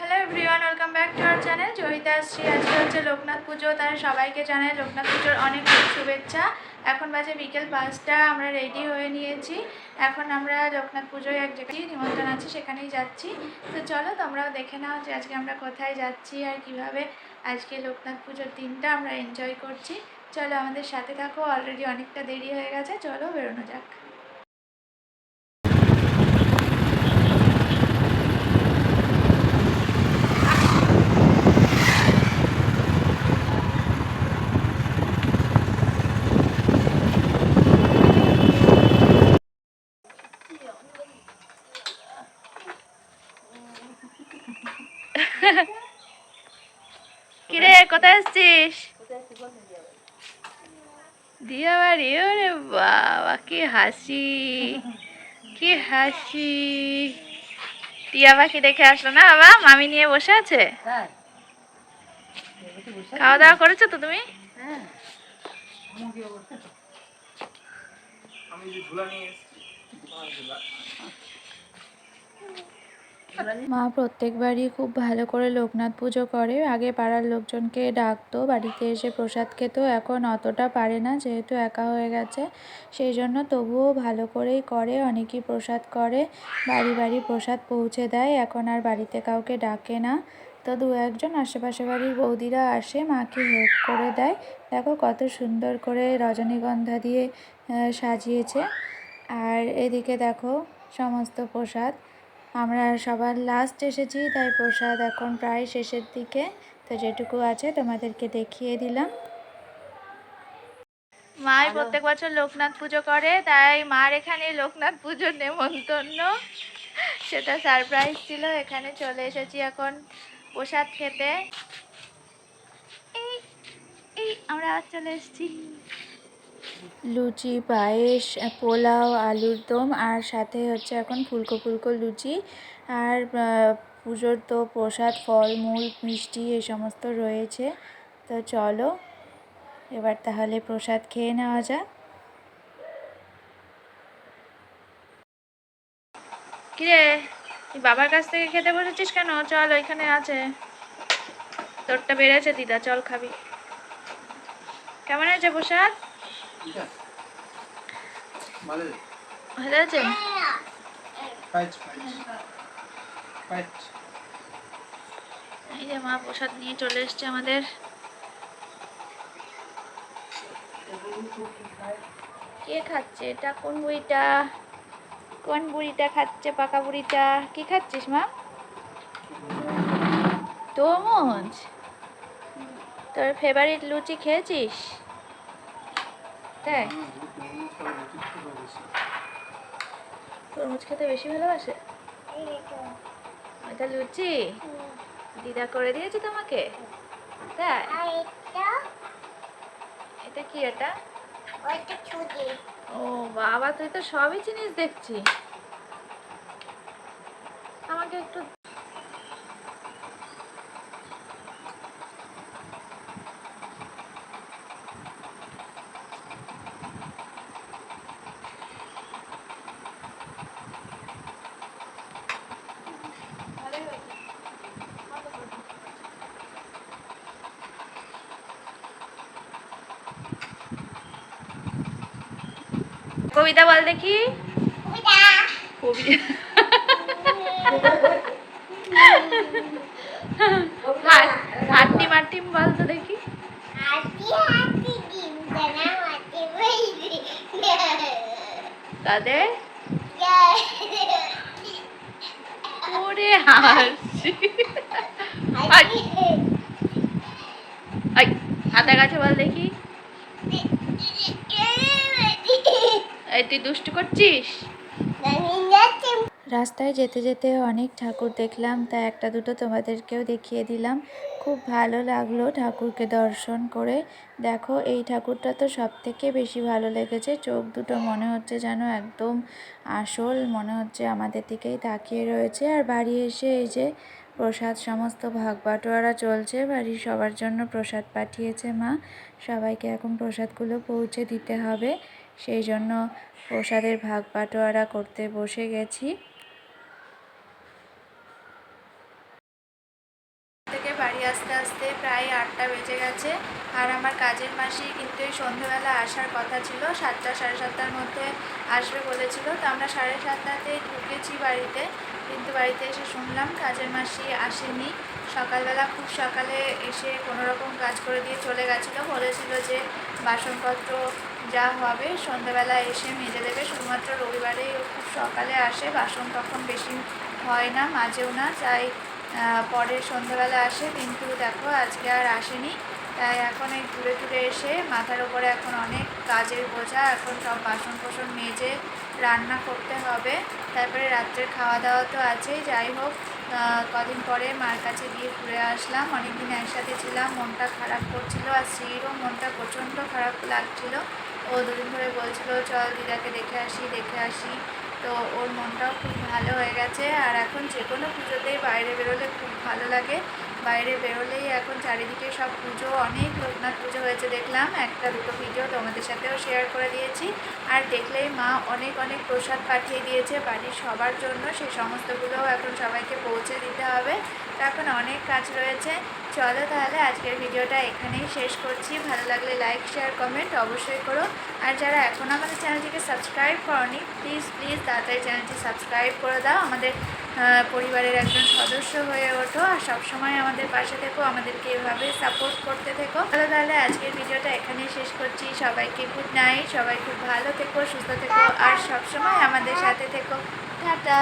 Hello everyone welcome back to our channel Joyita Shri আজকে হচ্ছে লোকনাথ পুজো, তাই সবাইকে জানাই লোকনাথ পুজোর অনেক অনেক শুভেচ্ছা। এখন বাজে বিকেল পাঁচটা, আমরা রেডি হয়ে নিয়েছি। এখন আমরা লোকনাথ পুজোয় এক জায়গায় নিমন্ত্রণ আছে, সেখানেই যাচ্ছি। তো চলো তোমরাও দেখে নাও যে আজকে আমরা কোথায় যাচ্ছি আর কীভাবে আজকে লোকনাথ পুজোর দিনটা আমরা এনজয় করছি। চলো আমাদের সাথে থাকো অলরেডি অনেকটা দেরি হয়ে গেছে, চলো বেরোনো যাক কিরে কোথায় আসছিস? দিয়া বাড়ি, ওরে বাবা, কি হাসি কি হাসি। টিয়া পাখি দেখে আসলো না বাবা? মামি নিয়ে বসে আছে? খাওয়া দাওয়া করেছ তো তুমি? মা প্রত্যেকবারই খুব ভালো করে লোকনাথ পুজো করে। আগে পাড়ার লোকজনকে ডাকতো, বাড়িতে এসে প্রসাদ খেত। এখন অতটা পারে না, যেহেতু একা হয়ে গেছে। সেই জন্য তবুও ভালো করেই করে, অনেকেই প্রসাদ করে। বাড়ি বাড়ি প্রসাদ পৌঁছে দেয়। এখন আর বাড়িতে কাউকে ডাকে না। তো দু একজন আশেপাশে বাড়ির বৌদিরা আসে, মাকে হেল্প করে দেয়। দেখো কত সুন্দর করে রজনীগন্ধা দিয়ে সাজিয়েছে। আর এদিকে দেখো সমস্ত প্রসাদ। আমরা সবার লাস্ট এসেছি, তাই প্রসাদ এখন প্রায় শেষের দিকে। তো যেটুকু আছে তোমাদেরকে দেখিয়ে দিলাম। মাই প্রত্যেক বছর লোকনাথ পুজো করে, তাই মার এখানে লোকনাথ পুজোর নেমন্তন্ন। সেটা সারপ্রাইজ ছিল, এখানে চলে এসেছি এখন প্রসাদ খেতে। এই আমরা চলে এসেছি। লুচি, পায়েস, পোলাও, আলুর দম আর সাথে হচ্ছে এখন ফুলকো ফুলকো লুচি আর পুজোর তো প্রসাদ ফল মূল মিষ্টি এই সমস্ত রয়েছে। তো চলো, এবার তাহলে প্রসাদ খেয়ে নেওয়া যাক। কিরে, তুই বাবার কাছ থেকে খেতে বসেছিস কেন? চল, ওইখানে আছে। তোরটা বেড়েছে, দিদা, চল খাবি। কেমন আছে প্রসাদ? ভালো ভালো আছে পাইচ পাইচ পাইচ এই যে মা প্রসাদ নিয়ে চলে এসছে আমাদের। কে খাচ্ছে? এটা কোন বুড়িটা? কোন বুড়িটা খাচ্ছে? পাকা বুড়িটা? কি খাচ্ছিস মা? তরমুজ। তোর ফেভারিট লুচি খেয়েছিস? তাই তরমুজ খেতে বেশি ভালোবাসে? এটা লুচি? দিদা করে দিয়েছে তোমাকে? তাই? এটা? কি এটা? ও বাবা তুই তো সবই জিনিস দেখছি। আমাকে একটু কবিতা বল দেখি। হাট্টি মাট্টিম বল তো দেখি। তাদের? ওরে হাসি। হাতে কাছে বল দেখি। এই তুই দুষ্টু করছিস? রাস্তায় যেতে যেতে অনেক ঠাকুর দেখলাম তা একটা দুটো তোমাদেরকেও দেখিয়ে দিলাম। খুব ভালো লাগল ঠাকুরকে দর্শন করে। দেখো, এই ঠাকুরটা তো সব থেকে বেশি ভালো লেগেছে। চোখ দুটো মনে হচ্ছে যেন একদম আসল, মনে হচ্ছে আমাদের দিকেই তাকিয়ে রয়েছে। আর বাড়ি এসে এই যে প্রসাদ, সমস্ত ভাগ বাটোয়ারা চলছে। বাড়ির সবার জন্য প্রসাদ পাঠিয়েছে মা। সবাইকে এখন প্রসাদগুলো পৌঁছে দিতে হবে। সেই জন্য প্রসাদের ভাগ বাটোয়ারা করতে বসে গেছি। আস্তে আস্তে প্রায় আটটা বেজে গেছে। আর আমার কাজের মাসি কিন্তু এই সন্ধেবেলা আসার কথা ছিল। সাতটা, সাড়ে সাতটার মধ্যে আসবে বলেছিল। তো আমরা সাড়ে সাতটাতে ঢুকেছি বাড়িতে। কিন্তু বাড়িতে এসে শুনলাম কাজের মাসি আসেনি। সকালবেলা খুব সকালে এসে কোনো রকম কাজ করে দিয়ে চলে গেছিল। বলেছিল যে বাসনপত্র যা হবে সন্ধ্যাবেলা এসে মেজে দেবে। শুধুমাত্র রবিবারে খুব সকালে আসে বাসন তখন বেশি হয় না মাঝেও না। তাই আহ, পরে সন্ধ্যাবেলা আসে। কিন্তু দেখো আজকে আর আসেনি। তাই এখন এই ঘুরে ঘুরে এসে মাথার উপরে এখন অনেক কাজের বোঝা এখন সব বাসন কোসন মেজে রান্না করতে হবে। তারপরে রাত্রের খাওয়া দাওয়া তো আছেই। যাই হোক কদিন পরে মার কাছে গিয়ে ঘুরে আসলাম। অনেকদিন একসাথে ছিলাম, মনটা খারাপ করছিল আর স্ত্রীরও মনটা প্রচণ্ড খারাপ লাগছিল। ও দুদিন ধরে বলছিল, চল দিদাকে দেখে আসি দেখে আসি। তো ওর মনটাও খুব ভালো হয়ে গেছে। আর এখন যে কোনো পুজোতেই বাইরে বেরোলে খুব ভালো লাগে। বাইরে বেরোলেই এখন চারিদিকে সব পুজো, অনেক লোকনাথ পুজো হয়েছে দেখলাম। একটা দুটো ভিডিও তোমাদের সাথেও শেয়ার করে দিয়েছি। আর দেখলেই মা অনেক অনেক প্রসাদ পাঠিয়ে দিয়েছে বাড়ির সবার জন্য। সেই সমস্তগুলোও এখন সবাইকে পৌঁছে দিতে হবে। তো এখন অনেক কাজ রয়েছে। চলো তাহলে আজকের ভিডিওটা এখানেই শেষ করছি। ভালো লাগলে লাইক শেয়ার কমেন্ট অবশ্যই করো। আর যারা এখন আমাদের চ্যানেলটিকে সাবস্ক্রাইব করনি প্লিজ প্লিজ তাড়াতাড়ি চ্যানেলটি সাবস্ক্রাইব করে দাও। আমাদের পরিবারের একজন সদস্য হয়ে ওঠো আর সবসময় আমাদের পাশে থেকো, আমাদেরকে এভাবে সাপোর্ট করতে থেকো। তাহলে তাহলে আজকের ভিডিওটা এখানেই শেষ করছি। সবাইকে গুড নাইট সবাই খুব ভালো থেকো, সুস্থ থেকো আর সবসময় আমাদের সাথে থেকো। টাটা।